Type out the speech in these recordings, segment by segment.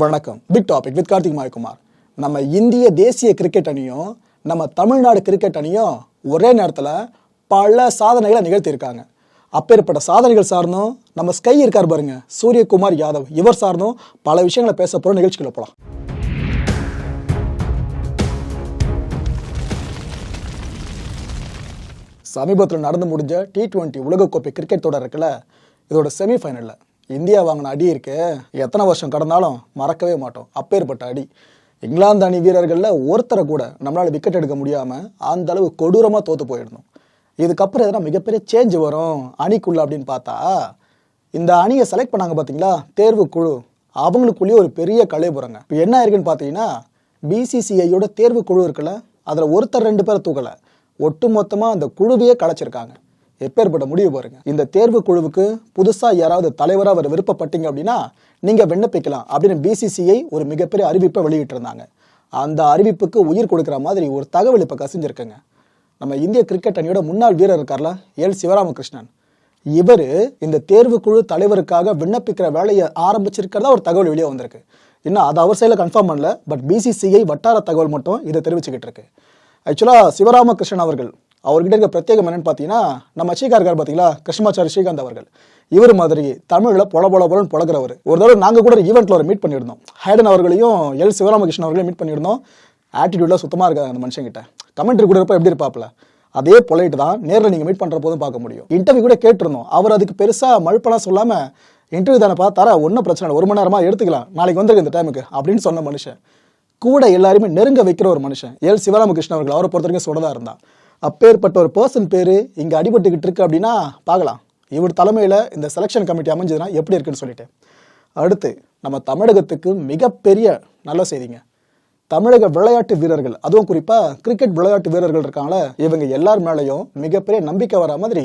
வணக்கம். Big topic with Karthik Mayakumar. நம்ம இந்திய தேசிய கிரிக்கெட் அணியும் நம்ம தமிழ்நாடு கிரிக்கெட் அணியும் ஒரே நேரத்தில் பல சாதனைகளை நிகழ்த்தியிருக்காங்க. அப்பேற்பட்ட சாதனைகள் சார்ந்தும் நம்ம ஸ்கை இருக்கார் பாருங்க சூரியகுமார் யாதவ். இவர் சார்ந்தும் பல விஷயங்களை பேச போகிற நிகழ்ச்சிகளை போகலாம் சமீபத்தில் நடந்து முடிஞ்ச டி டுவெண்ட்டி உலகக்கோப்பை கிரிக்கெட் தொடர் இருக்குல்ல இதோட செமிஃபைனலில் இந்தியா வாங்கின அடி இருக்கு. எத்தனை வருஷம் கடந்தாலும் மறக்கவே மாட்டோம். அப்பேற்பட்ட அடி. இங்கிலாந்து அணி வீரர்களில் ஒருத்தரை கூட நம்மளால் விக்கெட் எடுக்க முடியாமல் அந்த அளவு கொடூரமாக தோற்று போயிருந்தோம் இதுக்கப்புறம் எதனா மிகப்பெரிய சேஞ்ச் வரும்? அணிக்குள்ள அப்படின்னு பார்த்தா இந்த அணியை செலக்ட் பண்ணாங்க பார்த்தீங்களா? தேர்வு குழு. அவங்களுக்குள்ளேயே ஒரு பெரிய கலைபுரங்க இப்போ என்ன இருக்குன்னு பார்த்தீங்கன்னா பிசிசிஐயோட தேர்வு குழு இருக்குல்ல அதில் ஒருத்தர் ரெண்டு பேரை தூக்கலை. ஒட்டுமொத்தமாக அந்த குழுவையே கலைச்சிருக்காங்க. எப்பேற்பட்ட முடிவு பாருங்க. இந்த தேர்வு குழுவுக்கு புதுசாக யாராவது தலைவராக அவர் விருப்பப்பட்டீங்க அப்படின்னா நீங்கள் விண்ணப்பிக்கலாம் அப்படின்னு பிசிசிஐ ஒரு மிகப்பெரிய அறிவிப்பை வெளியிட்டிருந்தாங்க. அந்த அறிவிப்புக்கு உயிர் கொடுக்குற மாதிரி ஒரு தகவல் இப்போ கசிஞ்சிருக்குங்க. நம்ம இந்திய கிரிக்கெட் அணியோட முன்னாள் வீரர் இருக்கார்ல எல் சிவராமகிருஷ்ணன். இவர் இந்த தேர்வுக்குழு தலைவருக்காக விண்ணப்பிக்கிற வேலையை ஆரம்பிச்சிருக்கிறதா ஒரு தகவல் வெளியே வந்திருக்கு. இன்னும் அது அவர் சைடில் கன்ஃபார்ம் பண்ணல பட் பிசிசிஐ வட்டார தகவல் மட்டும் இதை தெரிவிச்சுக்கிட்டு இருக்கு. ஆக்சுவலாக சிவராமகிருஷ்ணன் அவர்கள் அவர்கிட்ட இருக்க பிரத்யேகம் என்னன்னு பார்த்தீங்கன்னா நம்ம சீகா இருக்கார் பார்த்தீங்களா? கிருஷ்ணமாச்சாரி ஸ்ரீகாந்த் அவர்கள். இவர் மாதிரி தமிழில் பொல பொல பொலன்னு பழகிறவர் ஒரு தடவை நாங்கள் கூட ஈவெண்ட்டில் ஒரு மீட் பண்ணியிருந்தோம். ஹைடன் அவர்களையும் எல் சிவராமகிருஷ்ணன் அவர்களையும் மீட் பண்ணியிருந்தோம். ஆட்டிடியூட்லாம் சுத்தமாக இருக்காது அந்த மனுஷங்கிட்ட கமெண்ட்ரி கூட இருப்ப எப்படி இருப்பாப்ல அதே பொலைட்டு தான் நேரில் நீங்கள் மீட் பண்ணுற போதும் பார்க்க முடியும். இன்டர்வியூ கூட கேட்டிருந்தோம். அவர் அதுக்கு பெருசாக மழுப்பெல்லாம் சொல்லாமல் இன்டர்வியூ தானேப்பா தர ஒன்றும் பிரச்சனை இல்லை. ஒரு மணி நேரமாக எடுத்துக்கலாம். நாளைக்கு வந்துருக்கு இந்த டைமுக்கு அப்படின்னு சொன்ன மனுஷன். கூட எல்லாருமே நெருங்க வைக்கிற ஒரு மனுஷன். எல் சிவராமகிருஷ்ணன் அவர்கள் அவரை பொறுத்த வரைக்கும் சொன்னதாக இருந்தான். அப்பேற்பட்ட ஒரு பர்சன் பேர் இங்கே அடிபட்டுக்கிட்டு இருக்கு அப்படின்னா பார்க்கலாம். இவர் தலைமையில் இந்த செலெக்ஷன் கமிட்டி அமைஞ்சதுன்னா எப்படி இருக்குன்னு சொல்லிட்டு. அடுத்து நம்ம தமிழகத்துக்கு மிகப்பெரிய நல்ல செய்திங்க. தமிழக விளையாட்டு வீரர்கள் அதுவும் குறிப்பாக கிரிக்கெட் விளையாட்டு வீரர்கள் இருக்காங்கள இவங்க எல்லார் மேலேயும் மிகப்பெரிய நம்பிக்கை வர மாதிரி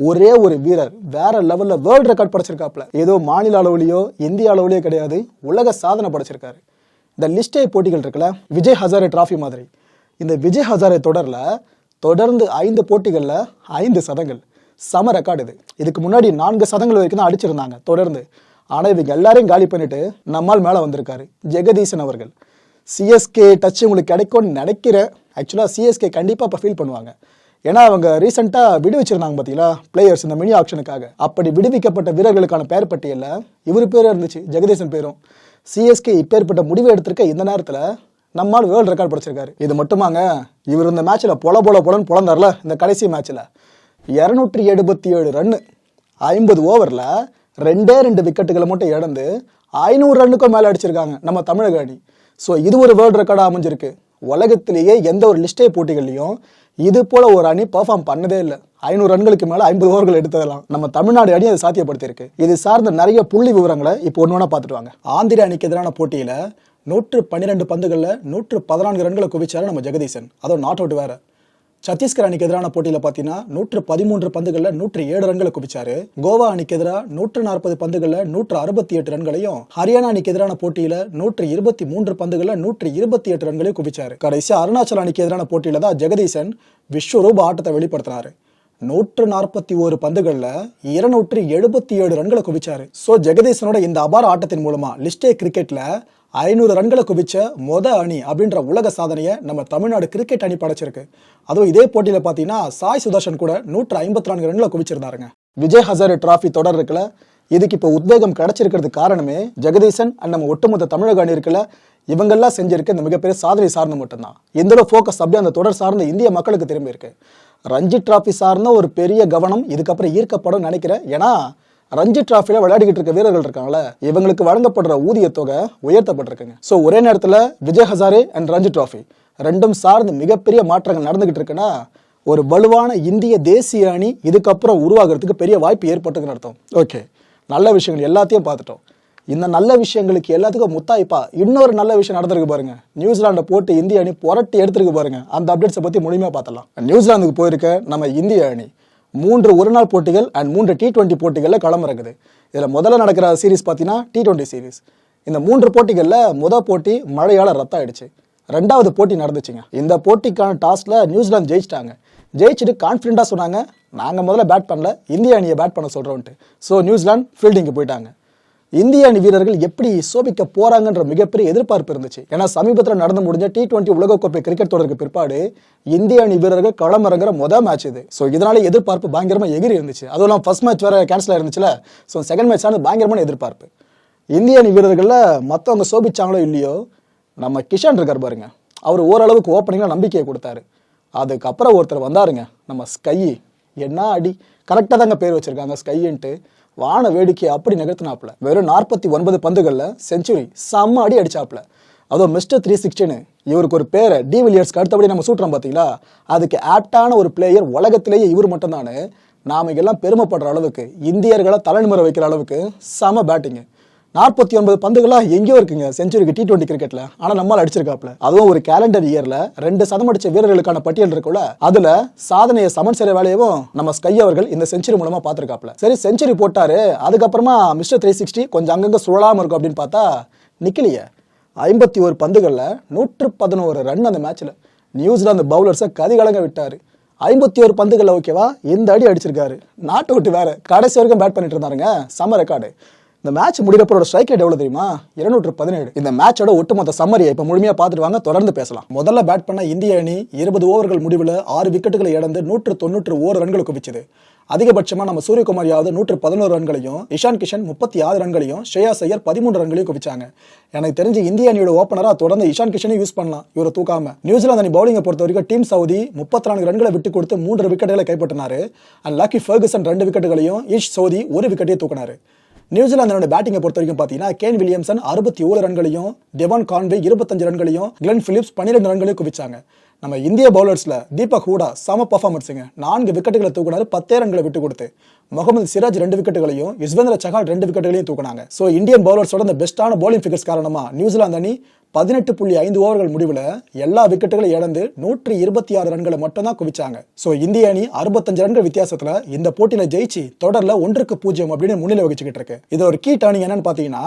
ஒரே ஒரு வீரர் வேற லெவலில் வேர்ல்டு ரெக்கார்ட் படைச்சிருக்காப்ல ஏதோ மாநில அளவுலையோ இந்திய அளவுலையோ கிடையாது உலக சாதனை படைச்சிருக்காரு. இந்த லிஸ்டே போட்டிகள் இருக்குல்ல விஜய் ஹசாரே டிராஃபி மாதிரி. இந்த விஜய் ஹசாரே தொடரில் தொடர்ந்து ஐந்து போட்டிகளில் ஐந்து சதங்கள். சம ரெக்கார்டு இது. இதுக்கு முன்னாடி நான்கு சதங்கள் வரைக்கும் தான் அடிச்சிருந்தாங்க தொடர்ந்து. ஆனால் இவங்க எல்லாரையும் காலி பண்ணிட்டு நம்மால் மேலே வந்திருக்காரு ஜெகதீசன் அவர்கள். சிஎஸ்கே டச் உங்களுக்கு கிடைக்கும்னு நினைக்கிறேன் ஆக்சுவலாக சிஎஸ்கே கண்டிப்பாக இப்போ ஃபீல் பண்ணுவாங்க. ஏன்னா அவங்க ரீசெண்டாக விடுவிச்சிருந்தாங்க பார்த்தீங்களா பிளேயர்ஸ் இந்த மினி ஆப்ஷனுக்காக அப்படி விடுவிக்கப்பட்ட வீரர்களுக்கான பெயர் பட்டியலில் இவர் பேரும் இருந்துச்சு ஜெகதீசன் பேரும். சிஎஸ்கே இப்பேற்பட்ட முடிவு எடுத்திருக்க இந்த நேரத்தில் நம்மால் வேர்ல்டு ரெக்கார்ட் படிச்சிருக்காரு. இது மட்டுமாங்க இவர் இந்த மேட்ச்சில் பொல பொல பொலன்னு பொழந்தார்ல இந்த கடைசி மேட்ச்சில் இரநூற்றி எழுபத்தி ஏழு ரன்னு ஐம்பது ஓவரில் ரெண்டே ரெண்டு விக்கெட்டுகளை மட்டும் இழந்து ஐநூறு ரன்னுக்கும் மேலே அடிச்சிருக்காங்க நம்ம தமிழக அணி. ஸோ இது ஒரு வேர்ல்டு ரெக்கார்டாக அமைஞ்சிருக்கு. உலகத்திலேயே எந்த ஒரு லிஸ்டே போட்டிகள்லையும் இது போல ஒரு அணி பெர்ஃபார்ம் பண்ணதே இல்லை. ஐநூறு ரன்களுக்கு மேலே ஐம்பது ஓவர்கள் எடுத்ததெல்லாம் நம்ம தமிழ்நாடு அணி அதை சாத்தியப்படுத்தியிருக்கு. இது சார்ந்த நிறைய புள்ளி விவரங்களை இப்போ ஒன்று ஒன்றா பார்த்துட்டு வாங்க. ஆந்திர அணிக்கு எதிரான போட்டியில் நூற்று பன்னிரெண்டு பந்துகளில் நூற்று பதினான்கு ரன்களை குவிச்சார் நம்ம ஜெகதீசன். அதுவும் நாட் அவுட் வேற. சத்தீஸ்கர் அணிக்கு எதிரான போட்டியில் பார்த்தீங்கன்னா நூற்று பதிமூன்று பந்துகளில் நூற்று ஏழு ரன்களை குவிச்சாரு. கோவா அணிக்கு எதிராக நூற்று நாற்பது பந்துகளில் நூற்று அறுபத்தி எட்டு ரன்களையும் ஹரியானா அணிக்கு எதிரான போட்டியில் நூற்று இருபத்தி மூன்று பந்துகளில் நூற்று இருபத்தி எட்டு ரன்களையும் குவிச்சாரு. கடைசி அருணாச்சல அணிக்கு எதிரான போட்டியில் தான் ஜெகதீசன் விஸ்வரூப ஆட்டத்தை வெளிப்படுத்தினாரு. நூற்று நாற்பத்தி ஒரு பந்துகளில் இருநூற்று எழுபத்தி ஏழு ரன்களை குவிச்சாரு. ஸோ ஜெகதீசனோட இந்த அபார ஆட்டத்தின் மூலமா லிஸ்டே கிரிக்கெட்டில் ஐநூறு ரன்களை குவிச்ச மொத அணி அப்படின்ற உலக சாதனையை நம்ம தமிழ்நாடு கிரிக்கெட் அணி படைச்சிருக்கு. அதுவும் இதே போட்டியில் பார்த்தீங்கன்னா சாய் சுதர்ஷன் கூட நூற்று ஐம்பத்தி நான்கு ரன்களை குவிச்சிருந்தாருங்க. விஜய் ஹசர் டிராஃபி தொடர் இருக்குல்ல இதுக்கு இப்போ உத்வேகம் கிடைச்சிருக்கிறது காரணமே ஜெகதீசன் அண்ட் நம்ம ஒட்டுமொத்த தமிழக அணி இருக்குல்ல இவங்கெல்லாம் செஞ்சிருக்க இந்த மிகப்பெரிய சாதனை சார்ந்து மட்டும்தான். எந்த ஃபோக்கஸ் அப்படியே அந்த தொடர் சார்ந்த இந்திய மக்களுக்கு திரும்பி இருக்கு ரஞ்சி டிராஃபி சார்ந்த ஒரு பெரிய கவனம் இதுக்கப்புறம் ஈர்க்கப்படும் நினைக்கிறேன். ஏன்னா ரஞ்சி டிராஃபில விளையாடிக்கிட்டு இருக்க வீரர்கள் இருக்காங்களே இவங்களுக்கு வழங்கப்படுற ஊதிய தொகை உயர்த்தப்பட்டிருக்குங்க. ஸோ ஒரே நேரத்தில் விஜய் ஹசாரே அண்ட் ரஞ்சி டிராஃபி ரெண்டும் சார்ந்து மிகப்பெரிய மாற்றங்கள் நடந்துகிட்டு இருக்குன்னா ஒரு வலுவான இந்திய தேசிய அணி இதுக்கப்புறம் உருவாகிறதுக்கு பெரிய வாய்ப்பு ஏற்பட்டுக்குன்னு அர்த்தம். ஓகே நல்ல விஷயங்கள் எல்லாத்தையும் பார்த்துட்டோம். இந்த நல்ல விஷயங்களுக்கு எல்லாத்துக்கும் முத்தாய்ப்பா இன்னொரு நல்ல விஷயம் நடந்திருக்கு பாருங்க. நியூசிலாண்டை போட்டு இந்திய அணி புரட்டி எடுத்துருக்கு பாருங்க. அந்த அப்டேட்ஸை பற்றி முழுமையாக பார்த்தலாம் நியூசிலாந்துக்கு போயிருக்க நம்ம இந்திய அணி. மூன்று ஒருநாள் போட்டிகள் அண்ட் மூன்று டி டுவெண்ட்டி போட்டிகளில் களமிறங்குது இதில் முதல்ல நடக்கிற சீரிஸ் பார்த்தீங்கன்னா டி டுவெண்ட்டி சீரிஸ் இந்த மூன்று போட்டிகளில் முதல் போட்டி மழையால் ரத்தம் ஆயிடுச்சு ரெண்டாவது போட்டி நடந்துச்சுங்க. இந்த போட்டிக்கான டாஸ்கில் நியூசிலாந்து ஜெயிச்சிட்டாங்க. ஜெயிச்சுட்டு கான்ஃபிடென்ட்டாக சொன்னாங்க. நாங்கள் முதல்ல பேட் பண்ணல. இந்திய அணியை பேட் பண்ண சொல்கிறோன்ட்டு ஸோ நியூசிலாந்து ஃபீல்டிங்கு போயிட்டாங்க. இந்திய அணி வீரர்கள் எப்படி சோபிக்க போறாங்கன்ற மிகப்பெரிய எதிர்பார்ப்பு இருந்துச்சு. ஏன்னா சமீபத்தில் நடந்து முடிஞ்ச டி டுவெண்ட்டி உலகக்கோப்பை கிரிக்கெட் தொடருக்கு பிற்பாடு இந்திய அணி வீரர்கள் களமிறங்குற மொதல் மேட்ச் இது. ஸோ இதனால எதிர்பார்ப்பு பயங்கரமா எகிரி இருந்துச்சு. அதுவும் இல்லாமல் ஃபர்ஸ்ட் மேட்ச் வேற கேன்சல் ஆயிருந்துச்சுல. ஸோ செகண்ட் மேட்ச் ஆனது பயங்கரமான எதிர்பார்ப்பு. இந்திய அணி வீரர்களில் மற்றவங்க சோபிச்சாங்களோ இல்லையோ நம்ம கிஷான் இருக்கார் பாருங்க. அவர் ஓரளவுக்கு ஓப்பனிங்கில் நம்பிக்கையை கொடுத்தாரு. அதுக்கப்புறம் ஒருத்தர் வந்தாருங்க. நம்ம ஸ்கை. என்ன அடி? கரெக்டாக தாங்க பேர் வச்சிருக்காங்க ஸ்கைன்ட்டு. வான வேடிக்கையை அப்படி நகர்த்தினாப்புல. வெறும் நாற்பத்தி ஒன்பது பந்துகளில் செஞ்சுரி செம்ம அடி அடிச்சாப்புல. அதுவும் மிஸ்டர் த்ரீ சிக்ஸ்டின்னு இவருக்கு ஒரு பேரை டிவில்லியர்ஸ்க்கு அடுத்தபடி நம்ம சூட்டுறோம் பார்த்தீங்களா அதுக்கு ஆப்டான ஒரு பிளேயர் உலகத்திலேயே இவர் மட்டும்தானு. நாம எல்லாம் பெருமைப்படுற அளவுக்கு இந்தியர்களை தலைநிமுறை வைக்கிற அளவுக்கு செம பேட்டிங்கு நாற்பத்தி ஒன்பது பந்துகளாக எங்கேயோ இருக்குங்க. செஞ்சுரிக்கு டி டுவெண்ட்டி கிரிக்கெட்ல ஆனா நம்மளால் அடிச்சிருக்காப்ல அதுவும் ஒரு கேலண்டர் இயர்ல ரெண்டு சதம் அடிச்ச வீரர்களுக்கான பட்டியல் இருக்குல்ல அதுல சாதனையை சமன் செய்யற வேலையவும் நம்ம ஸ்கை அவர்கள் இந்த செஞ்சுரி மூலமா பார்த்திருக்காப்ல சரி செஞ்சுரி போட்டாரு. அதுக்கப்புறமா மிஸ்டர் த்ரீ சிக்ஸ்டி கொஞ்சம் அங்கங்க சுழலாம இருக்கும் அப்படின்னு பார்த்தா நிக்கலையே. ஐம்பத்தி ஒரு பந்துகள்ல நூற்று பதினோரு ரன் அந்த மேட்ச்ல நியூசிலாந்து பவுலர்ஸை கதிகலங்க விட்டாரு. ஐம்பத்தி ஒரு பந்துகளில் ஓகேவா இந்த அடி அடிச்சிருக்காரு. நாட்டை விட்டு வேற. கடைசி வரைக்கும் பேட் பண்ணிட்டு இருந்தாருங்க. சம ரெக்கார்டு இந்த மேட்ச் முடிகிறப்போட ஸ்ட்ரைக் ரேட் எவ்வளோ தெரியுமா? இருநூற்று பதினேழு. இந்த மேட்சோட ஒட்டுமொத்த சம்மரியை இப்போ முழுமையாக பார்த்துட்டு வாங்க தொடர்ந்து பேசலாம். முதல்ல பேட் பண்ண இந்திய அணி இருபது ஓவர்கள் முடிவில் ஆறு விக்கெட்டுகளை இழந்து நூற்று தொண்ணூற்று ஓரு ரன்களை குவிச்சது. அதிகபட்சமாக நம்ம சூரியகுமார் யாவது நூற்று பதினோரு ரன்களையும் இஷான் கிஷன் முப்பத்தி ஆறு ரன்களையும் ஸ்ரேயா ஐயர் பதிமூன்று ரன்களையும் குவிச்சாங்க. எனக்கு தெரிஞ்சு இந்திய அணியோட ஓப்பனராக தொடர்ந்து இஷான் கிஷனையும் யூஸ் பண்ணலாம். இவரை தூக்காம. நியூசிலாந்து அணி பவுலிங்கை பொறுத்த வரைக்கும் டீம் சவுதி முப்பத்தி நான்கு ரன்களை விட்டு கொடுத்து மூன்று விக்கெட்டுகளை கைப்பற்றினார். அண்ட் லக்கி ஃபர்கசன் ரெண்டு விக்கெட்டுகளையும் ஈஷ் சவுதி ஒரு விக்கெட்டையும் தூக்கினார். நியூசிலாந்தனோட பேட்டிங்கை பொறுத்த வரைக்கும் பார்த்தீங்கன்னா கேன் வில்லியம்சன் அறுபத்தி ஓரு ரன்களையும் டெவான் கான்வே இருபத்தஞ்சு ரன்களையும் கிளென் பிலிப்ஸ் பன்னிரெண்டு ரன்களையும் குவிச்சாங்க. நம்ம இந்திய பவுலர்ஸ்ல தீபக் ஹூடா சம பர்ஃபார்மன்ஸுங்க நான்கு விக்கெட்டுகளை தூக்குனாரு பத்தே ரன்களை விட்டு கொடுத்து. முகமது சிராஜ் ரெண்டு விக்கெட்டுகளையும் யுஸ்வேந்திர சஹால் ரெண்டு விக்கெட்டுகளையும் தூக்குனாங்க. ஸோ இந்தியன் பவுலர்ஸோட அந்த பெஸ்டான பவுலிங் ஃபிகர்ஸ் காரணமா நியூசிலாந்து அணி பதினெட்டு புள்ளி ஐந்து ஓவர்கள் முடிவில் எல்லா விக்கெட்டுகளையும் இழந்து நூற்றி இருபத்தி ஆறு ரன்களை மட்டும் தான் குவிச்சாங்க. ஸோ இந்திய அணி அறுபத்தஞ்சு ரன்கள் வித்தியாசத்தில் இந்த போட்டியில் ஜெயிச்சு தொடரில் ஒன்றுக்கு பூஜ்ஜியம் அப்படின்னு முன்னிலை வகிச்சுக்கிட்டு இருக்கு. இது ஒரு கீ டர்னிங் என்னன்னு பார்த்தீங்கன்னா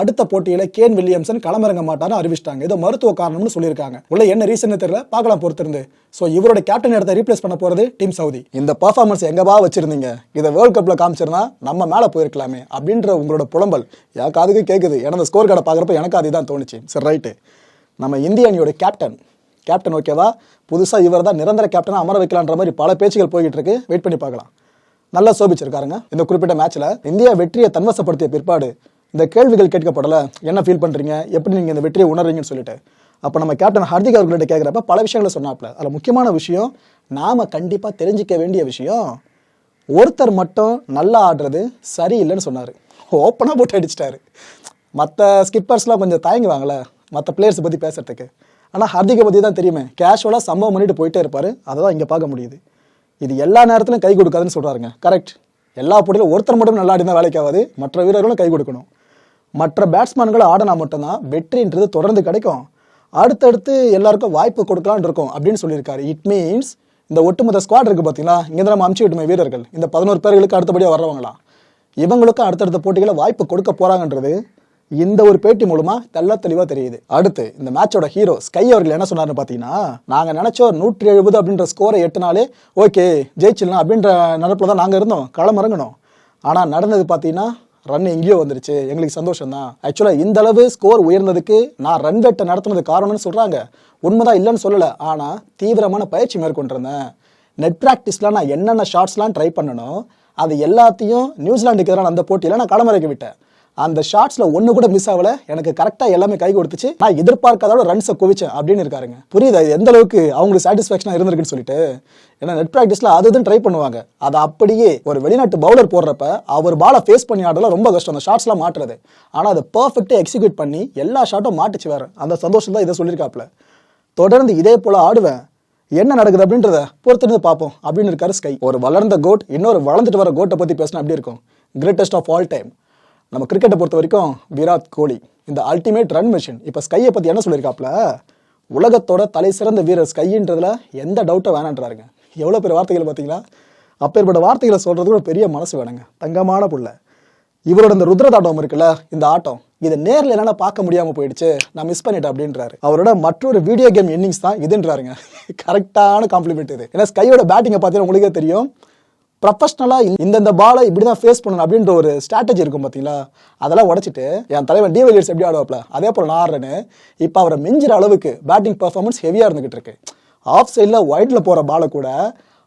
அடுத்த போட்டியில் கேன் வில்லியம்சன் களமிறங்க மாட்டான்னு அறிவிச்சிட்டாங்க. ஏதோ மருத்துவ காரணம்னு சொல்லியிருக்காங்க. உள்ள என்ன ரீசன் தெரியல பார்க்கலாம் பொறுத்திருந்து. ஸோ இவரோட கேப்டன் இடத்தை ரீப்ளேஸ் பண்ண போகிறது டீம் சவுதி. இந்த பர்ஃபார்மன்ஸ் எங்கவா வச்சிருந்தீங்க? இதை வேர்ல்ட் கப்பில் காமிச்சிருந்தா நம்ம மேலே போயிருக்கலாமே அப்படின்ற உங்களோட புலம்பல். எனக்கு அதுக்கு கேட்குது ஏன்னா அந்த ஸ்கோர் கார்டை பார்க்குறப்ப எனக்கு அதுதான் தோணுச்சு. சரி ரைட்டு நம்ம இந்திய அணியோட கேப்டன் கேப்டன் ஓகேவா புதுசாக இவர் தான் நிரந்தர கேப்டனாக அமர வைக்கலான்ற மாதிரி பல பேச்சுகள் போய்கிட்டு இருக்கு. வெயிட் பண்ணி பார்க்கலாம். நல்லா சோபிச்சிருக்காருங்க. இந்த குறிப்பிட்ட மேட்ச்சில் இந்தியா வெற்றியை தன்வசப்படுத்திய பிற்பாடு இந்த கேள்விகள் கேட்கப்படல. என்ன ஃபீல் பண்ணுறீங்க எப்படி நீங்கள் இந்த வெற்றியை உணர்றீங்கன்னு சொல்லிட்டு. அப்போ நம்ம கேப்டன் ஹர்திக் அவர்கள்ட்ட கேட்குறப்ப பல விஷயங்களை சொன்னாப்ல அதில் முக்கியமான விஷயம் நாம கண்டிப்பாக தெரிஞ்சுக்க வேண்டிய விஷயம் ஒருத்தர் மட்டும் நல்லா ஆடுறது சரியில்லைன்னு சொன்னார். ஓப்பனாக போட்டு அடிச்சிட்டாரு. மற்ற ஸ்கிப்பர்ஸ்லாம் கொஞ்சம் தயங்குவாங்களே மற்ற பிளேயர்ஸ் பற்றி பேசுறதுக்கு. ஆனால் ஹர்திகை பற்றி தான் தெரியுமே. கேஷுவலாக சம்பவம் பண்ணிட்டு போயிட்டே இருப்பாரு. அதை தான் இங்கே பார்க்க முடியுது. இது எல்லா நேரத்திலும் கை கொடுக்காதுன்னு சொல்கிறாருங்க கரெக்ட் எல்லா போட்டியிலும் ஒருத்தர் மட்டும் நல்லா ஆடினா வேலைக்கு ஆகாது. மற்ற வீரர்களும் கை கொடுக்கணும். மற்ற பேட்ஸ்மேன்களை ஆடினா மட்டும்தான் வெற்றின்றது தொடர்ந்து கிடைக்கும். அடுத்தடுத்து எல்லாருக்கும் வாய்ப்பு கொடுக்கலான் இருக்கும் அப்படின்னு சொல்லியிருக்காரு. இட் மீன்ஸ் இந்த ஒட்டுமொத்த ஸ்குவாட் இருக்கு பார்த்தீங்களா இங்கே நம்ம அமுச்சு விட்டுமே வீரர்கள். இந்த பதினோரு பேர்களுக்கு அடுத்தபடியாக வர்றவங்களாம் இவங்களுக்கும் அடுத்தடுத்த போட்டிகளை வாய்ப்பு கொடுக்க போறாங்கன்றது இந்த ஒரு பேட்டி மூலமா தெள்ள தெளிவா தெரியுது. அடுத்து இந்த மேட்சோட ஹீரோ ஸ்கை அவர்கள் என்ன சொன்னார்னு பாத்தீங்கன்னா நாங்க நினைச்சோம் நூற்றி எழுபது அப்படின்ற ஸ்கோரை எட்டுனாலே ஓகே ஜெயிச்சிடலாம் அப்படின்ற நினப்புல தான் நாங்க இருந்தோம். களம் இறங்கணும் ஆனா நடந்தது பாத்தீங்கன்னா ரன் எங்கேயோ வந்துருச்சு. எங்களுக்கு சந்தோஷம் தான் ஆக்சுவலாக இந்த அளவு ஸ்கோர் உயர்ந்ததுக்கு நான் ரன் வெட்டை நடத்துனது காரணம்னு சொல்கிறாங்க உண்மைதான் இல்லைன்னு சொல்லலை. ஆனால் தீவிரமான பயிற்சி மேற்கொண்டிருந்தேன். நெட் ப்ராக்டிஸ்லாம் நான் என்னென்ன ஷார்ட்ஸ்லாம் ட்ரை பண்ணணும் அது எல்லாத்தையும் நியூசிலாந்துக்கு எதிரான அந்த போட்டியில் நான் களமிறக்கி விட்டேன். அந்த ஷாட்ஸ்ல ஒண்ணு கூட மிஸ் ஆகல. எனக்கு கரெக்டா எல்லாமே கை கொடுத்துச்சு. நான் எதிர்பார்க்காதோட ரன்ஸை குவிச்சேன் அப்படின்னு இருக்காருங்க. புரியுது? எந்த அளவுக்கு அவங்களுக்கு சாட்டிஸ்ஃபேக்ஷனாக இருந்திருக்குன்னு சொல்லிட்டு. ஏன்னா நெட் ப்ராக்டிஸில் அது இதுன்னு ட்ரை பண்ணுவாங்க. அதை அப்படியே ஒரு வெளிநாட்டு பவுலர் போடுறப்ப அவர் பாலை ஃபேஸ் பண்ணி ஆடலாம் ரொம்ப கஷ்டம். அந்த ஷாட்ஸ்லாம் மாட்டுறது. ஆனா அதை பர்ஃபெக்டா எக்ஸிக்யூட் பண்ணி எல்லா ஷாட்டும் மாட்டுச்சு வேற. அந்த சந்தோஷம் தான் இதை சொல்லியிருக்காப்ல தொடர்ந்து இதே போல ஆடுவேன். என்ன நடக்குது அப்படின்றத பொறுத்திருந்து பார்ப்போம் அப்படின்னு இருக்காரு ஸ்கை ஒரு வளர்ந்த கோட் இன்னொரு வளர்ந்துட்டு வர கோட்டை பத்தி பேசினா அப்படி இருக்கும்? கிரேட்டஸ்ட் ஆஃப் ஆல் டைம் நம்ம கிரிக்கெட்டை பொறுத்த வரைக்கும் விராட் கோலி இந்த அல்டிமேட் ரன் மிஷின் இப்போ ஸ்கையை பற்றி என்ன சொல்லியிருக்காப்ல உலகத்தோட தலை சிறந்த வீரர் ஸ்கைன்றதுல எந்த டவுட்டும் வேணான்றாருங்க. எவ்வளோ பெரிய வார்த்தைகள் பார்த்தீங்களா அப்பேற்பட்ட வார்த்தைகளை சொல்கிறது ஒரு பெரிய மனசு வேணுங்க. தங்கமான புள்ள. இவரோட இந்த ருத்ரதாட்டம் இருக்குல்ல இந்த ஆட்டம் இதை நேரில் என்னால் பார்க்க முடியாமல் போயிடுச்சு நான் மிஸ் பண்ணிட்டேன் அப்படின்றாரு. அவரோட மற்றொரு வீடியோ கேம் இன்னிங்ஸ் தான் இதுன்றாருங்க. கரெக்டான காம்ப்ளிமெண்ட் இது. ஏன்னா ஸ்கையோட பேட்டிங்கை பார்த்தீங்கன்னா உங்களுக்கே தெரியும். ப்ரொஃபஷனலாக இந்தந்த பாலை இப்படி தான் ஃபேஸ் பண்ணணும் அப்படின்ற ஒரு ஸ்ட்ராட்டஜி இருக்கும் பார்த்தீங்களா அதெல்லாம் உடச்சிட்டு என் தலைவன் டிவிலியர்ஸ் எப்படி ஆடுவாப்ல? அதே போல் நான் ஆடுறேன்னு இப்போ அவரை மிஞ்சிற அளவுக்கு பேட்டிங் பர்ஃபார்மன்ஸ் ஹெவியாக இருந்துகிட்டு இருக்கு. ஆஃப் சைடில் ஒயிட்டில் போகிற பாலை கூட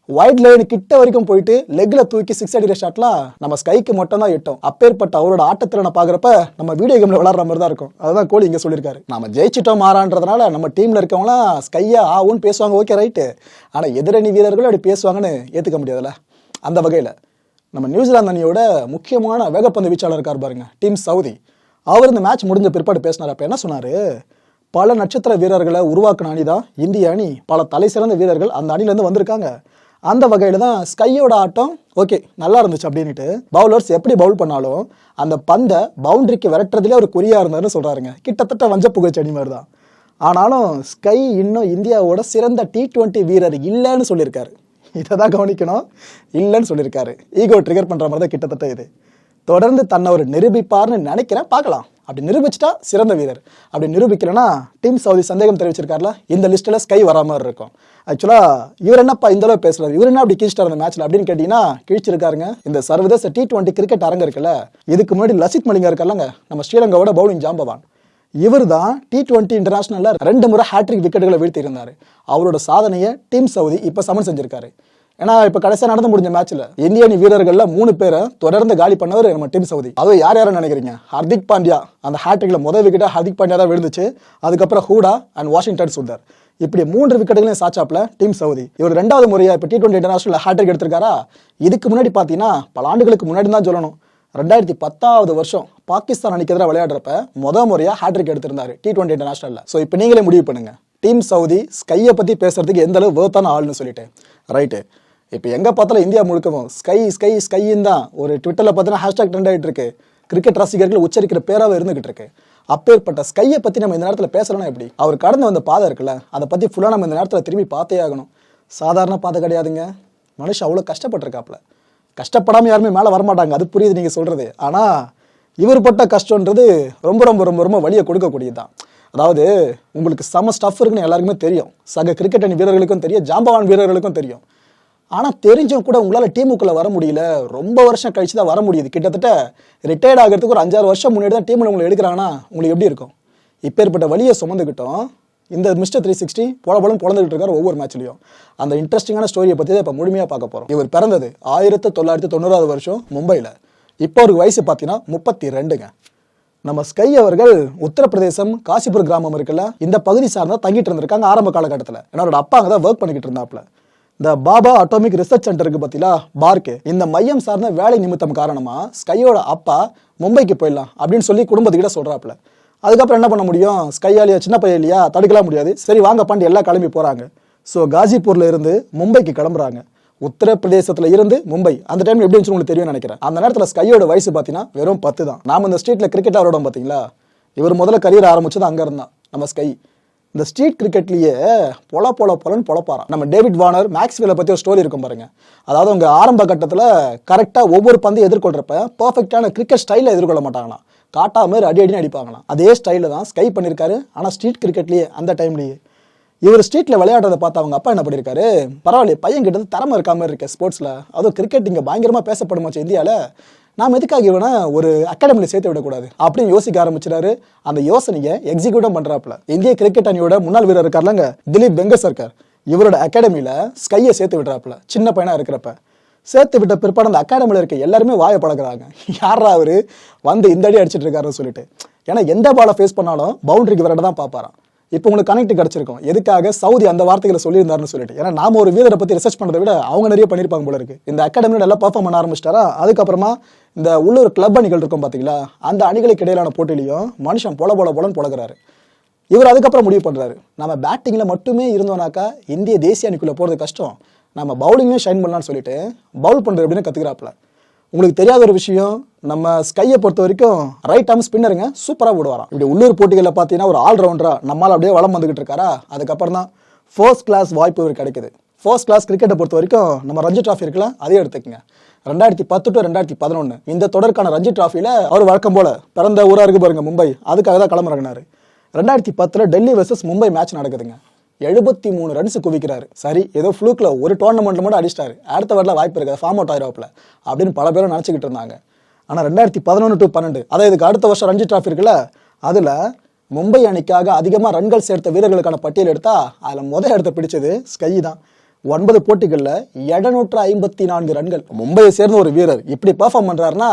ஒயிட் லைன் கிட்ட வரைக்கும் போயிட்டு லெக்ல தூக்கி சிக்ஸ் அடிக்கிற ஷாட்லாம் நம்ம ஸ்கைக்கு மட்டும் தான் எட்டும். அப்பேற்பட்ட அவரோட ஆட்டத்திறனை பார்க்குறப்ப நம்ம வீடியோ கேம்ல விளாட்ற மாதிரி தான் இருக்கும். அதுதான் கோலி இங்கே சொல்லியிருக்காரு. நம்ம ஜெயிச்சிட்டோம் மாறான்றதுனால நம்ம டீம்ல இருக்கவங்களாம் ஸ்கையா ஆவுன்னு பேசுவாங்க. ஓகே ரைட்டு ஆனால் எதிரணி வீரர்களும் அப்படி பேசுவாங்கன்னு ஏற்றுக்க முடியாதுல்ல. அந்த வகையில் நம்ம நியூசிலாந்து அணியோட முக்கியமான வேகப்பந்து வீச்சாளர் இருக்கார் பாருங்க டீம் சவுதி அவர் இந்த மேட்ச் முடிஞ்ச பிற்பாடு பேசினார். அப்போ என்ன சொன்னார்? பல நட்சத்திர வீரர்களை உருவாக்கின அணி தான் இந்திய அணி. பல தலை சிறந்த வீரர்கள் அந்த அணிலேருந்து வந்திருக்காங்க. அந்த வகையில் தான் ஸ்கையோட ஆட்டம் ஓகே நல்லா இருந்துச்சு அப்படின்ட்டு பவுலர்ஸ் எப்படி பவுல் பண்ணாலும் அந்த பந்தை பவுண்டரிக்கு விரட்டுறதுலேயே ஒரு குறியாக இருந்தாருன்னு சொல்கிறாருங்க கிட்டத்தட்ட வஞ்ச புகழ்ச்சி அணி மாதிரி தான் ஆனாலும் ஸ்கை இன்னும் இந்தியாவோட சிறந்த டி ட்வெண்ட்டி வீரர் இல்லைன்னு சொல்லியிருக்காரு. இதை தான் கவனிக்கணும். இல்லைன்னு சொல்லியிருக்காரு. ஈகோ ட்ரிகர் பண்ணுற மாதிரி தான் கிட்டத்தட்ட இது. தொடர்ந்து தன்னை ஒரு நிரூபிப்பார்னு நினைக்கிறேன் பார்க்கலாம். அப்படி நிரூபிச்சிட்டா சிறந்த வீரர். அப்படி நிரூபிக்கிறேன்னா டீம் சவுதி சந்தேகம் தெரிவிச்சிருக்காருல இந்த லிஸ்ட்டில் ஸ்கை வரா மாதிரி இருக்கும். ஆக்சுவலாக இவர் என்னப்பா இந்த அளவு பேசுறாரு? இவர் என்ன அப்படி கிழிச்சிட்டார் அந்த மேட்ச்ல அப்படின்னு கேட்டீங்கன்னா கிழிச்சிருக்காருங்க. இந்த சர்வதேச டி டுவெண்ட்டி கிரிக்கெட் அரங்க இருக்குல்ல இதுக்கு முன்னாடி லசித் மலிங்கா இருக்காருல்லங்க நம்ம ஸ்ரீலங்காவோட பவுலிங் ஜாம்பவான். இவர் தான் டி டுவெண்ட்டி இன்டர்நேஷனல்ல ரெண்டு முறை ஹேட்ரிக் விக்கெட்டுகளை வீழ்த்தியிருந்தாரு. அவரோட சாதனையை டீம் சவுதி இப்போ சமன் செஞ்சிருக்காரு. ஏன்னா இப்போ கடைசியாக நடந்து முடிஞ்ச மேட்ச்ல இந்திய அணி வீரர்கள்ல மூணு பேரை தொடர்ந்து காலி பண்ணவர் நம்ம டீம் சவுதி. அதுவும் யார் யாரும் நினைக்கிறீங்க? ஹர்திக் பாண்டியா. அந்த ஹேட்ரிக்ல முதல் விக்கெட்டா ஹர்திக் பாண்டியா தான் விழுந்துச்சு. அதுக்கப்புறம் ஹூடா அண்ட் வாஷிங்டன் சுந்தர். இப்படி மூன்று விக்கெட்டுகளையும் சாச்சாப்ல டீம் சவுதி. இவர் ரெண்டாவது முறையா இப்போ டி டுவெண்ட்டி இன்டர்நேஷனல் ஹேட்ரிக் எடுத்திருக்காரா? இதுக்கு முன்னாடி பார்த்தீங்கன்னா பல ஆண்டுகளுக்கு முன்னாடி தான் சொல்லணும். ரெண்டாயிரத்தி பத்தாவது வருஷம் பாகிஸ்தான் அணிக்கு எதிராக விளையாடுறப்ப முத முறையாக ஹேட்ரிக் எடுத்திருந்தாரு டி டுவெண்ட்டி இன்டர்நேஷனலில் ஸோ இப்போ நீங்களே முடிவு பண்ணுங்க. டீம் சவுதி ஸ்கையை பற்றி பேசுறதுக்கு எந்த அளவு வேர்த்தான ஆள்னு சொல்லிட்டு. ரைட்டு இப்போ எங்கே பார்த்தாலும் இந்தியா முழுக்கவும் ஸ்கை ஸ்கை ஸ்கையின் தான் ஒரு ட்விட்டரில் பார்த்தீங்கன்னா ஹேஷ்டாக் ட்ரெண்ட் ஆகிட்டு இருக்கு. கிரிக்கெட் ரசிகர்கள் உச்சரிக்கிற பேராக இருந்துகிட்டு இருக்கு. அப்பேற்பட்ட ஸ்கையை பற்றி நம்ம இந்த நேரத்தில் பேசலாம் எப்படி? அவர் கடந்து வந்த பாதை இருக்குல்ல அதை பற்றி ஃபுல்லாக நம்ம இந்த நேரத்தில் திரும்பி பார்த்தே ஆகணும். சாதாரண பாதை கிடையாதுங்க. மனுஷன் அவ்வளோ கஷ்டப்பட்டிருக்காப்ல கஷ்டப்படாமல் யாருமே மேலே வரமாட்டாங்க. அது புரியுது நீங்கள் சொல்கிறது ஆனால் இவர் பட்ட கஷ்டன்றது ரொம்ப ரொம்ப ரொம்ப ரொம்ப வழியை கொடுக்கக்கூடியது தான் அதாவது உங்களுக்கு சம ஸ்டஃப் இருக்குன்னு எல்லாருக்குமே தெரியும். சக கிரிக்கெட் அணி வீரர்களுக்கும் தெரியும் ஜாம்பவான் வீரர்களுக்கும் தெரியும். ஆனால் தெரிஞ்சும் கூட உங்களால் டீமுக்குள்ளே வர முடியல. ரொம்ப வருஷம் கழிச்சு தான் வர முடியுது. கிட்டத்தட்ட ரிட்டையர்ட் ஆகிறதுக்கு ஒரு அஞ்சாறு வருஷம் முன்னாடி தான் டீமில் உங்களை எடுக்கிறாங்கன்னா உங்களுக்கு எப்படி இருக்கும்? இப்பேற்பட்ட வழியை சுமந்துக்கிட்டோம் இந்த மிஸ்டர் த்ரீ சிக்ஸ்டி போல போலும் பிறந்துகிட்டு இருக்காரு ஒவ்வொரு மேட்ச்லையும் அந்த இன்ட்ரெஸ்டிங்கான ஸ்டோரியை பற்றி தான் இப்போ முழுமையாக பார்க்க போகிறோம் இவர் பிறந்தது ஆயிரத்தி தொள்ளாயிரத்தி தொண்ணூறாவது வருஷம் மும்பையில் இப்போ ஒரு வயசு பார்த்தீங்கன்னா முப்பத்தி ரெண்டுங்க. நம்ம ஸ்கை அவர்கள் உத்தரப்பிரதேசம் காசிபுர் கிராமம் இருக்குல்ல இந்த பகுதி சார்ந்தா தங்கிட்டு இருந்திருக்காங்க ஆரம்ப காலகட்டத்தில். என்னோட அப்பா அங்கே தான் ஒர்க் பண்ணிக்கிட்டு இருந்தாப்ல இந்த பாபா அட்டாமிக் ரிசர்ச் சென்டருக்கு பத்திலா பார்க்கு இந்த மையம் சார்ந்த வேலை நிமித்தம் காரணமா ஸ்கையோட அப்பா மும்பைக்கு போயிடலாம் அப்படின்னு சொல்லி குடும்பத்துக்கிட்ட சொல்றாப்ல அதுக்கப்புறம் என்ன பண்ண முடியும்? ஸ்கையாலியா சின்ன பையன் இல்லையா? தடுக்கலாம் முடியாது. சரி வாங்க பாண்டி எல்லாம் கிளம்பி போகிறாங்க ஸோ காஜிப்பூரில் இருந்து மும்பைக்கு கிளம்புறாங்க. உத்தரப்பிரதேசத்தில் இருந்து மும்பை. அந்த டைம் எப்படி உங்களுக்கு தெரியும் நினைக்கிறேன். அந்த நேரத்தில் ஸ்கையோட வயசு பார்த்தீங்கன்னா வெறும் பத்து தான். நாம் இந்த ஸ்ட்ரீட்டில் கிரிக்கெட் ஆடுறோம் பார்த்தீங்களா இவர் முதல்ல கரியர் ஆரம்பிச்சது அங்கே இருந்தான் நம்ம ஸ்கை இந்த ஸ்ட்ரீட் கிரிக்கெட்லேயே பொல பொல பொலன்னு பொழப்பாராம் நம்ம டேவிட் வார்னர் மேக்ஸ்வெல்லை பற்றி ஒரு ஸ்டோரி இருக்கும் பாருங்க. அதாவது அவங்க ஆரம்ப கட்டத்தில் கரெக்டாக ஒவ்வொரு பந்தையும் எதிர்கொள்றப்ப பர்ஃபெக்டான கிரிக்கெட் ஸ்டைலில் எதிர்கொள்ள மாட்டாங்களாம். காட்டாமல் அடி அடினு அடிப்பாங்களாம். அதே ஸ்டைலில் தான் ஸ்கை பண்ணியிருக்காரு ஆனால் ஸ்ட்ரீட் கிரிக்கெட்லேயே அந்த டைம்லேயே இவர் ஸ்ட்ரீட்டில் விளையாடுறத பார்த்து அவங்க அப்பா என்ன பண்ணிருக்காரு? பரவாயில்ல பையன் கிட்ட தரமாக திறமை இருக்காம இருக்க ஸ்போர்ட்ஸில் அதுவும் கிரிக்கெட் இங்கே பயங்கரமாக பேசப்படுமாச்சு இந்தியாவில் நாம் எதுக்காக இவனை ஒரு அகாடமியில் சேர்த்து விடக்கூடாது? அப்படின்னு யோசிக்க ஆரம்பிச்சிட்டாரு. அந்த யோசனையை எக்ஸிக்யூட்டும் பண்ணுறாப்புல இந்திய கிரிக்கெட் அணியோட முன்னாள் வீரர் இருக்கார்லங்க திலீப் வெங்கசர்கர் இவரோட அகாடமியில் ஸ்கையை சேர்த்து விடுறாப்புல. சின்ன பையனாக இருக்கிறப்ப. சேர்த்து விட்ட பிற்பாடு அந்த அகாடமியில் இருக்க எல்லாருமே வாயை பழகுறாங்க. யாரா அவரு? வந்து இந்த அடி அடிச்சிட்டு இருக்காருன்னு சொல்லிட்டு. ஏன்னா எந்த பாலை ஃபேஸ் பண்ணாலும் பவுண்டரிக்கு விரட்ட தான் பார்ப்பாராம். இப்போ உங்களுக்கு கனெக்ட் கிடைச்சிருக்கும். எதுக்காக? சவுதி அந்த வார்த்தைகளை சொல்லியிருந்தாருன்னு சொல்லிட்டு. ஏன்னா நாம ஒரு வீரரை பற்றி ரிசர்ச் பண்றதை விட அவங்க நிறைய பண்ணியிருப்பாங்க போல இருக்கு. இந்த அகாடமியில் நல்லா பர்ஃபார்ம் பண்ண ஆரம்பிச்சிட்டாரா? அதுக்கப்புறமா இந்த உள்ளூர் கிளப் அணிகள் இருக்கும் பார்த்தீங்களா அந்த அணிகளுக்கு இடையிலான போட்டியிலையும் மனுஷன் பொல பொல பொலன்னு பொழகிறாரு. இவர் அதுக்கப்புறம் முடிவு பண்ணுறாரு நம்ம பேட்டிங்கில் மட்டுமே இருந்தோம்னாக்கா இந்திய தேசிய அணிக்குள்ளே போகிறது கஷ்டம். நம்ம பவுலிங்லேயும் ஷைன் பண்ணலான்னு சொல்லிட்டு பவுல் பண்ணுறது அப்படின்னு கற்றுக்கிறாப்புல உங்களுக்கு தெரியாத ஒரு விஷயம் நம்ம ஸ்கையை பொறுத்த வரைக்கும் ரைட் ஆர்ம் ஸ்பின்னருங்க சூப்பராக விடுவாராம் இப்படி உள்ளூர் போட்டிகளில் பார்த்தீங்கன்னா ஒரு ஆல்ரவுண்டராக நம்மளால் அப்படியே வளம் வந்துகிட்டு இருக்காரா? அதுக்கப்புறம் தான் ஃபர்ஸ்ட் கிளாஸ் வாய்ப்பு இவர் கிடைக்குது. ஃபர்ஸ்ட் கிளாஸ் கிரிக்கெட்டை பொறுத்த வரைக்கும் நம்ம ரஞ்சி ட்ராஃபி இருக்குல்ல அதே எடுத்துக்கங்க. ரெண்டாயிரத்தி பத்து டு ரெண்டாயிரத்தி பதினொன்று இந்த தொடருக்கான ரஞ்சி ட்ராஃபியில் அவர் வழக்கம் போல பிறந்த ஊராக இருக்கு பாருங்க மும்பை. அதுக்காக தான் களமிறங்கினாரு. ரெண்டாயிரத்தி பத்தில் டெல்லி வெர்சஸ் மும்பை மேட்ச் நடக்குதுங்க. எழுபத்தி மூணு ரன்ஸ் குவிக்கிறாரு. சரி ஏதோ ஃப்ளூக்கில் ஒரு டோர்னமெண்ட்டில் மட்டும் அடிச்சிட்டாரு. அடுத்த வரல வாய்ப்பு இருக்காது ஃபார்ம் அவுட் ஆயிரோப்ல அப்படின்னு பல பேரும் நினச்சிக்கிட்டு இருந்தாங்க. ஆனால் ரெண்டாயிரத்தி பதினொன்று டு பன்னெண்டு அதாவது இதுக்கு அடுத்த வருஷம் ரஞ்சி டிராஃபி இருக்குல்ல அதில் மும்பை அணிக்காக அதிகமாக ரன்கள் சேர்த்த வீரர்களுக்கான பட்டியல் எடுத்தா அதில் முதல் இடத்த பிடிச்சது ஸ்கை தான். ஒன்பது போட்டிகளில் எழுநூற்று ஐம்பத்தி நான்கு ரன்கள். மும்பையை சேர்ந்த ஒரு வீரர் இப்படி பெர்ஃபார்ம் பண்ணுறாருன்னா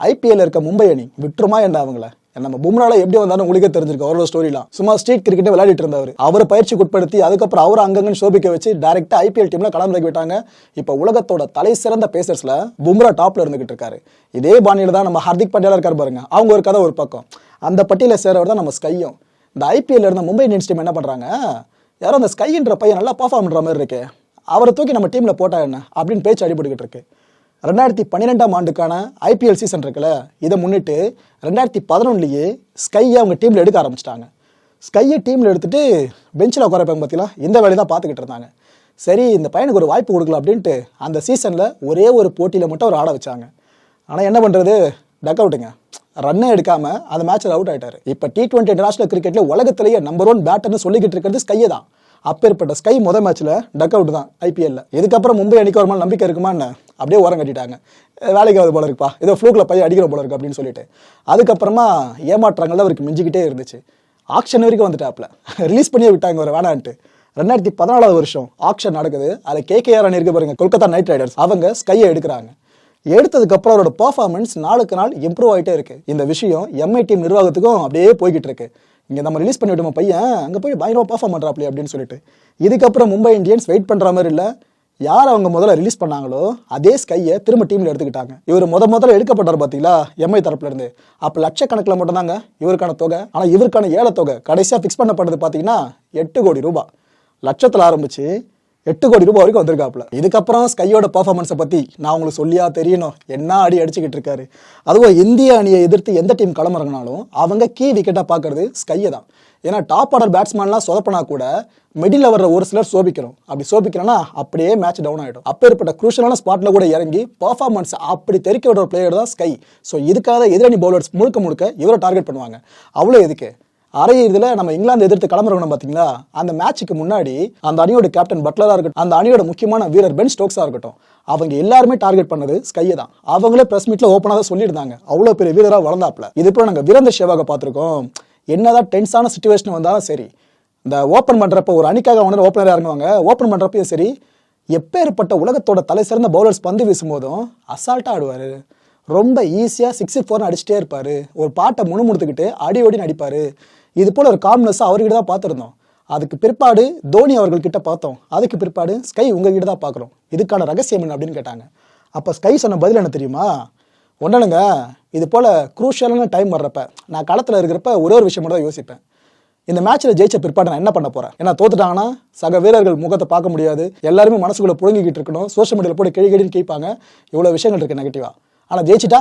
ஐபிஎல் இருக்க மும்பை அணி விட்டுருமா என்ன அவங்கள? நம்ம பும்ரால எப்படி வந்தாலும் உங்களுக்கே தெரிஞ்சிருக்கு அவரோட ஸ்டோரிலாம் சும்மா ஸ்ட்ரீட் கிரிக்கெட்டே விளையாடிட்டு இருந்தவர். அவர் பயிற்சி உட்படுத்தி அதுக்கப்புறம் அவர் அங்கங்கன்னு சோபிக்க வச்சு டைரக்டா ஐபிஎல் டீம்ல களமிறக்கி விட்டாங்க. இப்போ உலகத்தோட தலை சிறந்த பேசர்ஸ்ல பும்ரா டாப்ல இருந்துகிட்டு இருக்காரு. இதே பாணியில தான் நம்ம ஹர்திக் பாண்டியால இருக்காரு பாருங்க. அவங்க ஒரு கதை ஒரு பக்கம். அந்த பட்டியல சேரவர் தான் நம்ம ஸ்கையும் இந்த ஐபிஎல் இருந்த மும்பை இந்தியன்ஸ் டீம் என்ன பண்றாங்க? யாரோ அந்த ஸ்கைன்ற பையன் நல்லா பர்ஃபார்ம் பண்ற மாதிரி இருக்கு. அவரை தூக்கி நம்ம டீம்ல போட்டா என்ன? அப்படின்னு பேச்சு அடிபட்டுக்கிட்டு இருக்கு. ரெண்டாயிரத்தி பன்னிரெண்டாம் ஆண்டுக்கான ஐபிஎல் சீசன் இருக்குல்ல இதை முன்னிட்டு ரெண்டாயிரத்தி பதினொன்றுலேயே ஸ்கையை அவங்க டீமில் எடுக்க ஆரம்பிச்சிட்டாங்க. ஸ்கையை டீமில் எடுத்துட்டு பெஞ்சில் உட்காரப்பாங்க பார்த்தீங்களா இந்த வேலையை தான் பார்த்துக்கிட்டு இருந்தாங்க. சரி இந்த பையனுக்கு ஒரு வாய்ப்பு கொடுக்கலாம் அப்படின்ட்டு அந்த சீசனில் ஒரே ஒரு போட்டியில் மட்டும் அவர் ஆட வச்சாங்க. ஆனால் என்ன பண்ணுறது டக் அவுட்டுங்க ரன்னே எடுக்காமல் அந்த மேட்ச்சில் அவுட் ஆகிட்டார் இப்போ டி டுவெண்ட்டி இன்டர்நேஷனல் கிரிக்கெட்டில் உலகத்திலேயே நம்பர் ஒன் பேட்டர்னு சொல்லிக்கிட்டு இருக்கிறது ஸ்கையை தான். அப்பேற்பட்ட ஸ்கை முதல் மேட்ச்சில் டக் அவுட் தான் ஐபிஎல்ல இதுக்கப்புறம் மும்பை அணிக்கு ஒரு மாதிரி நம்பிக்கை இருக்குமா என்ன? அப்படியே ஓரம் கட்டிட்டாங்க. வேலைக்கு ஆகுது போல இருக்குப்பா. ஏதோ ஃப்ளூக்கில் பையன் அடிக்கிற போல இருக்கு அப்படின்னு சொல்லிட்டு. அதுக்கப்புறமா ஏமாற்றங்கள் தான் அவருக்கு மிஞ்சிக்கிட்டே இருந்துச்சு. ஆக்ஷன் வரைக்கும் வந்துட்டாப்ல ரிலீஸ் பண்ணியே விட்டாங்க ஒரு வேணான்ட்டு. ரெண்டாயிரத்தி பதினாலாவது வருஷம் ஆக்ஷன் நடக்குது. அதில் கேகேஆர் அணி இருக்க பாருங்க கொல்கத்தா நைட் ரைடர்ஸ் அவங்க ஸ்கையை எடுக்கிறாங்க. எடுத்ததுக்கப்புறம் அவரோட பர்ஃபார்மன்ஸ் நாளுக்கு நாள் இம்ப்ரூவ் ஆகிட்டே இருக்கு. இந்த விஷயம் எம்ஐ டீம் நிர்வாகத்துக்கும் அப்படியே போய்கிட்டு இருக்கு. இங்கே நம்ம ரிலீஸ் பண்ணி விட்டோம் பையன்? அங்கே போய் பயங்கரமாக பர்ஃபார்ம் பண்றாப்ல அப்படின்னு சொல்லிட்டு. இதுக்கப்புறம் மும்பை இந்தியன்ஸ் வெயிட் பண்ணுற மாதிரி இல்லை. யார் அவங்க முதல்ல ரிலீஸ் பண்ணாங்களோ அதே ஸ்கையை திரும்ப டீம்ல எடுத்துக்கிட்டாங்க. இவர் முத முதல்ல எடுக்கப்பட்டார் பார்த்தீங்களா எம்ஐ தரப்புல இருந்து அப்போ லட்சக்கணக்கில் மட்டும்தாங்க இவருக்கான தொகை. ஆனால் இவருக்கான ஏழை தொகை கடைசியாக ஃபிக்ஸ் பண்ணப்பட்டது பார்த்தீங்கன்னா எட்டு கோடி ரூபாய். லட்சத்தில் ஆரம்பிச்சு எட்டு கோடி ரூபாய் வரைக்கும் வந்திருக்காப்புல. இதுக்கப்புறம் ஸ்கையோட பர்ஃபார்மன்ஸை பற்றி நான் உங்களுக்கு சொல்லியா தெரியணும். என்ன அடி அடிச்சுக்கிட்டு இருக்காரு. அதுவும் இந்திய அணியை எதிர்த்து எந்த டீம் களமிறங்கினாலும் அவங்க கீ விக்கெட்டாக பார்க்கறது ஸ்கையை தான். ஏன்னா டாப் ஆர்டர் பேட்ஸ்மேன்லாம் சொதப்பினா கூட மிடில் வர்ற ஒரு சிலர் சோபிக்கிறோம். அப்படி சோபிக்கிறோன்னா அப்படியே மேட்ச் டவுன் ஆகிடும் அப்பேற்பட்ட குரூஷலான ஸ்பாட்டில் கூட இறங்கி பர்ஃபார்மன்ஸ் அப்படி தெறிக்க விடுற பிளேயர் தான் ஸ்கை ஸோ இதுக்காக எதிரணி பவுலர்ஸ் முழுக்க முழுக்க இவரை டார்கெட் பண்ணுவாங்க. அவ்வளோ எதுக்கு? அரை இறுதியில் நம்ம இங்கிலாந்து எதிர்த்து கிளம்புறோம் பார்த்தீங்களா அந்த மேட்ச்சுக்கு முன்னாடி அந்த அணியோட கேப்டன் பட்லராக இருக்கட்டும் அந்த அணியோட முக்கியமான வீரர் பென் ஸ்டோக்ஸாக இருக்கட்டும் அவங்க எல்லாருமே டார்கெட் பண்ணது ஸ்கையை தான். அவங்களே பிரஸ் மீட்ல ஓப்பனாக தான் சொல்லியிருந்தாங்க. அவ்வளோ பெரிய வீரராக வளர்ந்தாப்ல இது போல நாங்கள் வீரந்த சேவாக பார்த்துருக்கோம். என்னதான் டென்ஸான சுச்சுவேஷன் வந்தாலும் சரி இந்த ஓப்பன் பண்றப்ப ஒரு அணிக்காக அவங்க ஓப்பனராக இறங்குவாங்க ஓப்பன் பண்ணுறப்பையும் சரி எப்பேற்பட்ட உலகத்தோட தலை சிறந்த பவுலர்ஸ் பந்து வீசும்போதும் அசால்ட்டாக ஆடுவார். ரொம்ப ஈஸியாக சிக்ஸ்டி ஃபோர்னு அடிச்சிட்டே இருப்பார். ஒரு பாட்டை முணுமுணுத்துக்கிட்டு அடி ஓடி அடிப்பார். இது போல் ஒரு காம்னஸ் அவர்கிட்ட தான் பார்த்துருந்தோம். அதுக்கு பிற்பாடு தோனி அவர்கள்கிட்ட பார்த்தோம். அதுக்கு பிற்பாடு ஸ்கை உங்ககிட்ட தான் பார்க்குறோம். இதுக்கான ரகசியம் என்ன அப்படின்னு கேட்டாங்க. அப்போ ஸ்கை சொன்ன பதில் என்ன தெரியுமா? ஒன்றனுங்க இது போல் குரூஷியலான டைம் வர்றப்ப நான் களத்தில் இருக்கிறப்ப ஒரே ஒரு விஷயம் மட்டும் தான் யோசிப்பேன். இந்த மேட்ச்சில் ஜெயிச்ச பிற்பாடு நான் என்ன பண்ண போகிறேன் ஏன்னா தோத்துட்டாங்கன்னா சக வீரர்கள் முகத்தை பார்க்க முடியாது. எல்லாருமே மனசுக்குள்ள புழங்கிக்கிட்டு இருக்கணும். சோஷியல் மீடியாவில் போட்டு கிழி கிழின்னு கேட்பாங்க. இவ்வளோ விஷயங்கள் இருக்குது நெகட்டிவாக ஆனால் ஜெயிச்சிட்டா?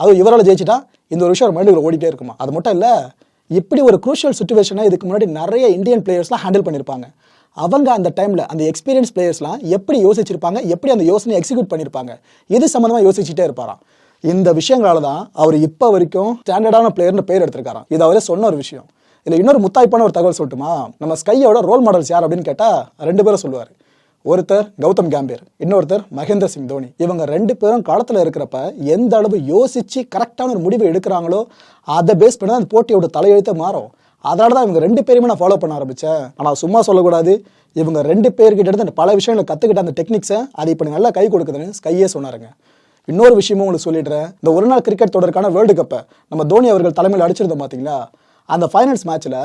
அதுவும் இவரால் ஜெயிச்சிட்டா? இந்த ஒரு விஷயம் மைண்டுக்குள்ள ஓடிட்டே இருக்குமா? அது மட்டும் இல்லை இப்படி ஒரு குரூஷியல் சுச்சுவேஷனை இதுக்கு முன்னாடி நிறைய இந்தியன் பிளேயர்ஸ்லாம் ஹேண்டில் பண்ணியிருப்பாங்க அவங்க அந்த டைமில் அந்த எக்ஸ்பீரியன்ஸ் பிளேயர்ஸ்லாம் எப்படி யோசிச்சிருப்பாங்க எப்படி அந்த யோசனை எக்ஸிக்யூட் பண்ணியிருப்பாங்க இது சம்மந்தமாக யோசிச்சுட்டே இருப்பாராம். இந்த விஷயங்களால தான் அவர் இப்போ வரைக்கும் ஸ்டாண்டர்டான பிளேயர்னு பேர் எடுத்திருக்காராம். இது அவரே சொன்ன ஒரு விஷயம். இதில் இன்னொரு முத்தாய்ப்பான ஒரு தகவல் சொல்லட்டுமா? நம்ம ஸ்கையோட ரோல் மாடல்ஸ் யார் அப்படின்னு கேட்டால் ரெண்டு பேரும் சொல்லுவார். ஒருத்தர் கௌதம் காம்பீர் இன்னொருத்தர் மகேந்திர சிங் தோனி. இவங்க ரெண்டு பேரும் களத்தில் இருக்கிறப்ப எந்த அளவு யோசிச்சு கரெக்டான ஒரு முடிவை எடுக்கிறாங்களோ அதை பேஸ் பண்ணி தான் அந்த போட்டியோட தலையெழுத்தே மாறும். அதனால தான் இவங்க ரெண்டு பேருமே நான் ஃபாலோ பண்ண ஆரம்பித்தேன் ஆனால் சும்மா சொல்லக்கூடாது. இவங்க ரெண்டு பேர்கிட்ட இருந்து அந்த பல விஷயங்களை கற்றுக்கிட்ட அந்த டெக்னிக்ஸை அது இப்போ நல்லா கை கொடுக்குதுன்னு ஸ்கையே சொன்னாருங்க. இன்னொரு விஷயமும் உங்களுக்கு சொல்லிடுறேன். இந்த ஒரு நாள் கிரிக்கெட் தொடருக்கான வேர்ல்டு கப்பை நம்ம தோனி அவர்கள் தலைமையில் அடிச்சிருந்தோம் பார்த்தீங்களா அந்த ஃபைனல்ஸ் மேட்ச்ல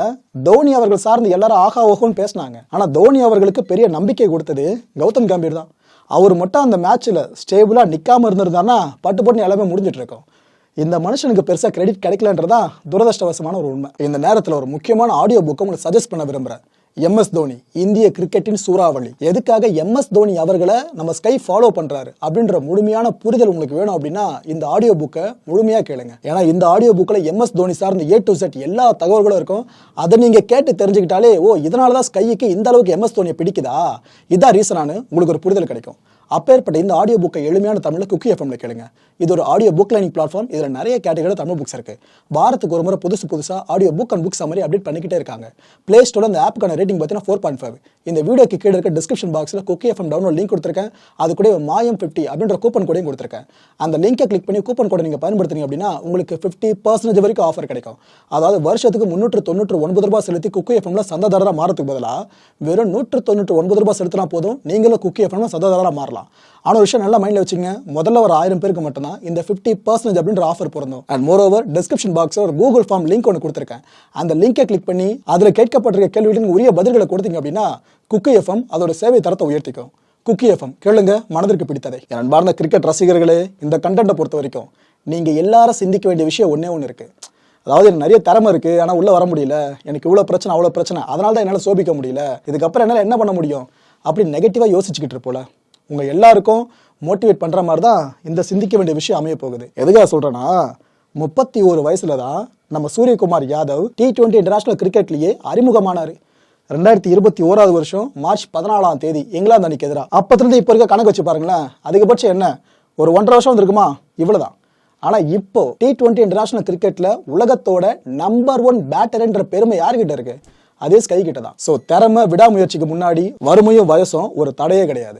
தோனி அவர்கள் சார்ந்து எல்லாரும் ஆஹா ஓஹோன்னு பேசினாங்க. ஆனா தோனி அவர்களுக்கு பெரிய நம்பிக்கை கொடுத்தது கௌதம் கம்பீர் தான். அவர் மட்டும் அந்த மேட்ச்ல ஸ்டேபிளா நிக்காம இருந்திருந்தாருன்னா பட்டு போட்டு எல்லாமே முடிஞ்சிட்டு இருக்கோம். இந்த மனுஷனுக்கு பெருசா கிரெடிட் கிடைக்கலன்றதான் துரதிருஷ்டவசமான ஒரு உண்மை. இந்த நேரத்துல ஒரு முக்கியமான ஆடியோ புக்கை உங்களுக்கு சஜஸ்ட் பண்ண எம்எஸ் தோனி இந்திய கிரிக்கெட்டின் சூறாவளி. எதுக்காக எம்எஸ் தோனி அவர்களை நம்ம ஸ்கை ஃபாலோ பண்றாரு அப்படின்ற முழுமையான புரிதல் உங்களுக்கு வேணும் அப்படின்னா இந்த ஆடியோ புக்கை முழுமையா கேளுங்க. ஏன்னா இந்த ஆடியோ புக்கில் எம்எஸ் தோனி சார்ந்த ஏ டு செட் எல்லா தகவல்களும் இருக்கும். அதை நீங்க கேட்டு தெரிஞ்சுக்கிட்டாலே ஓ இதனால தான் ஸ்கைக்கு இந்த அளவுக்கு எம்எஸ் தோனியை பிடிக்குதா? இதான் ரீசனானு உங்களுக்கு ஒரு புரிதல் கிடைக்கும். அப்பேற்பட்ட இந்த ஆடியோ புக்கை எளிமையான தமிழில் குக்கி எஃப்எம்ல கேளுங்க. இது ஒரு ஆடியோ புக் லைனிங் பிளாட்ஃபார்ம் இதில் நிறைய கேட்டகரி தமிழ் புக்ஸ் இருக்கு. வாரத்துக்கு ஒரு முறை புதுசு புதுசாக ஆடியோ புக் அண்ட் புக்ஸ் மாதிரி அப்டேட் பண்ணிக்கிட்டே இருக்காங்க. பிளே ஸ்டோரில் அந்த ஆப்புக்கான ரேட்டிங் பார்த்தீங்கன்னா ஃபோர் பாயிண்ட் ஃபைவ் இந்த வீடியோக்கு கீழே இருக்க டிஸ்கிரிப்ஷன் பாக்ஸில் குக்கி எஃப்எம் டவுன்லோட் லிங்க் கொடுத்துருக்கேன். அது கூட மாயம் ஃபிஃப்டி அப்படின்ற கூப்பன் கோடையும் கொடுத்துருக்கேன். அந்த லிங்கை கிளிக் பண்ணி கூப்பன் கோடை நீங்கள் பயன்படுத்துனீங்க அப்படின்னா உங்களுக்கு ஃபிஃப்டி பர்சன்டேஜ் வரைக்கும் ஆஃபர் கிடைக்கும். அதாவது வருஷத்துக்கு முந்நூற்று தொண்ணூற்று ஒன்பது ரூபாய் செலுத்தி குக்கி எஃப்எம்ல சந்தாதாரராக மாறதுக்கு பதிலாக வெறும் நூற்று தொண்ணூற்று ஒன்பது ரூபாய் செலுத்தினா போதும். நீங்களும் குக்கி எஃப்எம்ல சந்தாதாரராக மாறலாம். ஆனால் ஒரு விஷயம் நல்லா மைண்டில் வச்சுங்க முதல்ல ஒரு ஆயிரம் பேருக்கு மட்டும்தான் இந்த ஃபிஃப்டி பர்சன்டேஜ் அப்படின்ற ஆஃபர் பிறந்தோம் அண்ட் மோர் ஓவர் டிஸ்கிரிப்ஷன் பாக்ஸில் ஒரு கூகுள் ஃபார்ம் லிங்க் ஒன்று கொடுத்துருக்கேன். அந்த லிங்கை கிளிக் பண்ணி அதில் கேட்கப்பட்டிருக்க கேள்விகளுக்கு உரிய பதில்களை கொடுத்தீங்க அப்படின்னா குக்கி எஃப்எம் அதோட சேவை தரத்தை உயர்த்திக்கும். குக்கி எஃப்எம் கேளுங்க மனதிற்கு பிடித்ததை. என் அன்பார்ந்த கிரிக்கெட் ரசிகர்களே இந்த கண்டென்ட்டை பொறுத்த வரைக்கும் நீங்கள் எல்லாரும் சிந்திக்க வேண்டிய விஷயம் ஒன்றே ஒன்று இருக்குது அதாவது எனக்கு நிறைய திறமை இருக்கு ஆனால் உள்ள வர முடியல. எனக்கு இவ்வளோ பிரச்சனை அவ்வளோ பிரச்சனை. அதனால தான் என்னால் சோபிக்க முடியல. இதுக்கப்புறம் என்னால் என்ன பண்ண முடியும்? அப்படி நெகட்டிவாக யோசிச்சுக்கிட்டு இருப்போல உங்க எல்லாருக்கும் மோட்டிவேட் பண்ற மாதிரி தான் இந்த சிந்திக்க வேண்டிய விஷயம் அமைய போகுது. எதுக்காக சொல்றேன்னா முப்பத்தி ஒரு வயசுல தான் நம்ம Suryakumar Yadav T twenty international கிரிக்கெட்லயே அறிமுகமானாரு. ரெண்டாயிரத்தி இருபத்தி ஓராவது வருஷம் மார்ச் பதினாலாம் தேதி இங்கிலாந்து அணிக்கு எதிராக அப்பத்திலிருந்து இப்போ இருக்க கணக்கு வச்சு பாருங்களேன் அதிகபட்சம் என்ன? ஒரு ஒன்றரை வருஷம் வந்திருக்குமா? இவ்வளவுதான். ஆனா இப்போ டி டுவெண்ட்டி இன்டர்நேஷனல் கிரிக்கெட்ல உலகத்தோட நம்பர் ஒன் பேட்டர்ன்ற பெருமை யார்கிட்ட இருக்கு? அதே ஸ்கை கிட்ட தான் ஸோ திறமை விடாமுயற்சிக்கு முன்னாடி வறுமையும் வயசும் ஒரு தடையே கிடையாது.